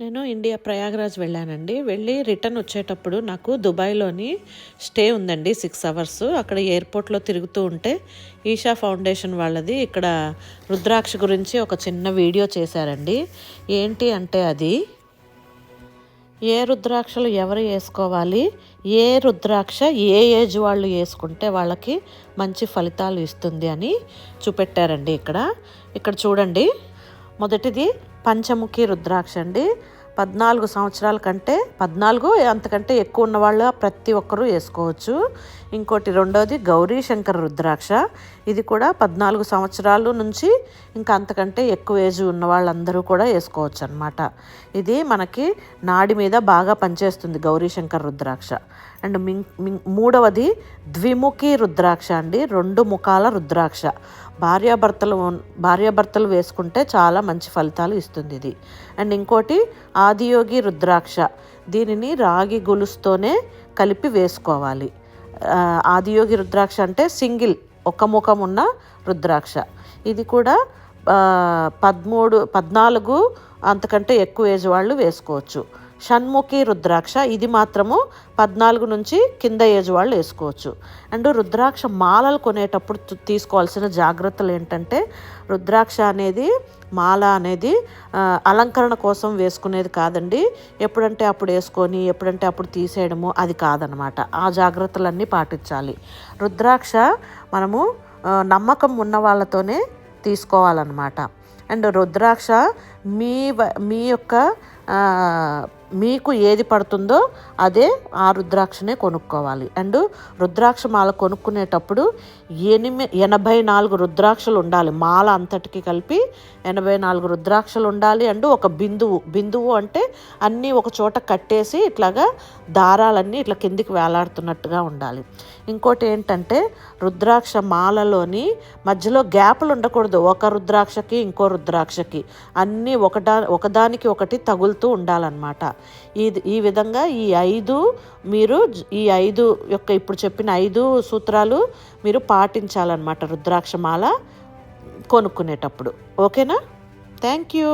నేను ఇండియా ప్రయాగ్రాజ్ వెళ్ళానండి. వెళ్ళి రిటర్న్ వచ్చేటప్పుడు నాకు దుబాయ్లోని స్టే ఉందండి సిక్స్ అవర్స్. అక్కడ ఎయిర్పోర్ట్లో తిరుగుతూ ఉంటే ఈషా ఫౌండేషన్ వాళ్ళది ఇక్కడ రుద్రాక్ష గురించి ఒక చిన్న వీడియో చేశారండి. ఏంటి అంటే అది ఏ రుద్రాక్షలు ఎవరు వేసుకోవాలి ఏ రుద్రాక్ష ఏ ఏజ్ వాళ్ళు వేసుకుంటే వాళ్ళకి మంచి ఫలితాలు ఇస్తుంది అని చూపెట్టారండి ఇక్కడ. ఇక్కడ చూడండి మొదటిది పంచముఖి రుద్రాక్ష అండి. పద్నాలుగు సంవత్సరాల కంటే పద్నాలుగు అంతకంటే ఎక్కువ ఉన్న వాళ్ళు ప్రతి ఒక్కరూ వేసుకోవచ్చు. ఇంకోటి రెండోది గౌరీ శంకర రుద్రాక్ష. ఇది కూడా పద్నాలుగు సంవత్సరాలు నుంచి ఇంకా అంతకంటే ఎక్కువ ఏజ్ ఉన్న వాళ్ళందరూ కూడా వేసుకోవచ్చు అనమాట ఇది మనకి నాడి మీద బాగా పనిచేస్తుంది గౌరీ శంకర రుద్రాక్ష. అండ్ మింగ్ మూడవది ద్విముఖి రుద్రాక్ష అండి. రెండు ముఖాల రుద్రాక్ష. భార్యాభర్తలు భార్యాభర్తలు వేసుకుంటే చాలా మంచి ఫలితాలు ఇస్తుంది ఇది. అండ్ ఇంకోటి ఆదియోగి రుద్రాక్ష. దీనిని రాగి గొలుసుతోనే కలిపి వేసుకోవాలి. ఆదియోగి రుద్రాక్ష అంటే సింగిల్ ఒక ముఖం ఉన్న రుద్రాక్ష. ఇది కూడా పదమూడు పద్నాలుగు అంతకంటే ఎక్కువ ఏజ్ వాళ్ళు వేసుకోవచ్చు. షణ్ముఖి రుద్రాక్ష. ఇది మాత్రము పద్నాలుగు నుంచి కింద ఏజ్ వాళ్ళు వేసుకోవచ్చు. అండ్ రుద్రాక్ష మాలలు కొనేటప్పుడు తీసుకోవాల్సిన జాగ్రత్తలు ఏంటంటే రుద్రాక్ష అనేది మాల అనేది అలంకరణ కోసం వేసుకునేది కాదండి. ఎప్పుడంటే అప్పుడు వేసుకొని ఎప్పుడంటే అప్పుడు తీసేయడము అది కాదనమాట. ఆ జాగ్రత్తలన్నీ పాటించాలి. రుద్రాక్ష మనము నమ్మకం ఉన్న వాళ్ళతోనే తీసుకోవాలన్నమాట. అండ్ రుద్రాక్ష మీ వ- మీ యొక్క మీకు ఏది పడుతుందో అదే ఆ రుద్రాక్షనే కొనుక్కోవాలి. అండ్ రుద్రాక్ష మాల కొనుక్కునేటప్పుడు ఎనిమి ఎనభై నాలుగు రుద్రాక్షలు ఉండాలి. మాల అంతటికి కలిపి ఎనభై నాలుగు రుద్రాక్షలు ఉండాలి. అండ్ ఒక బిందువు బిందువు అంటే అన్నీ ఒక చోట కట్టేసి ఇట్లాగా దారాలన్నీ ఇట్లా కిందికి వేలాడుతున్నట్టుగా ఉండాలి. ఇంకోటి ఏంటంటే రుద్రాక్ష మాలలోని మధ్యలో గ్యాపులు ఉండకూడదు. ఒక రుద్రాక్షకి ఇంకో రుద్రాక్షకి. అన్నీ ఒకదా ఒకదానికి ఒకటి తగులుతూ ఉండాలన్నమాట. ఇది ఈ విధంగా ఈ ఐదు మీరు ఈ ఐదు యొక్క ఇప్పుడు చెప్పిన ఐదు సూత్రాలు మీరు పాటించాలన్నమాట రుద్రాక్ష మాల కొనుక్కునేటప్పుడు. ఓకేనా? Thank you.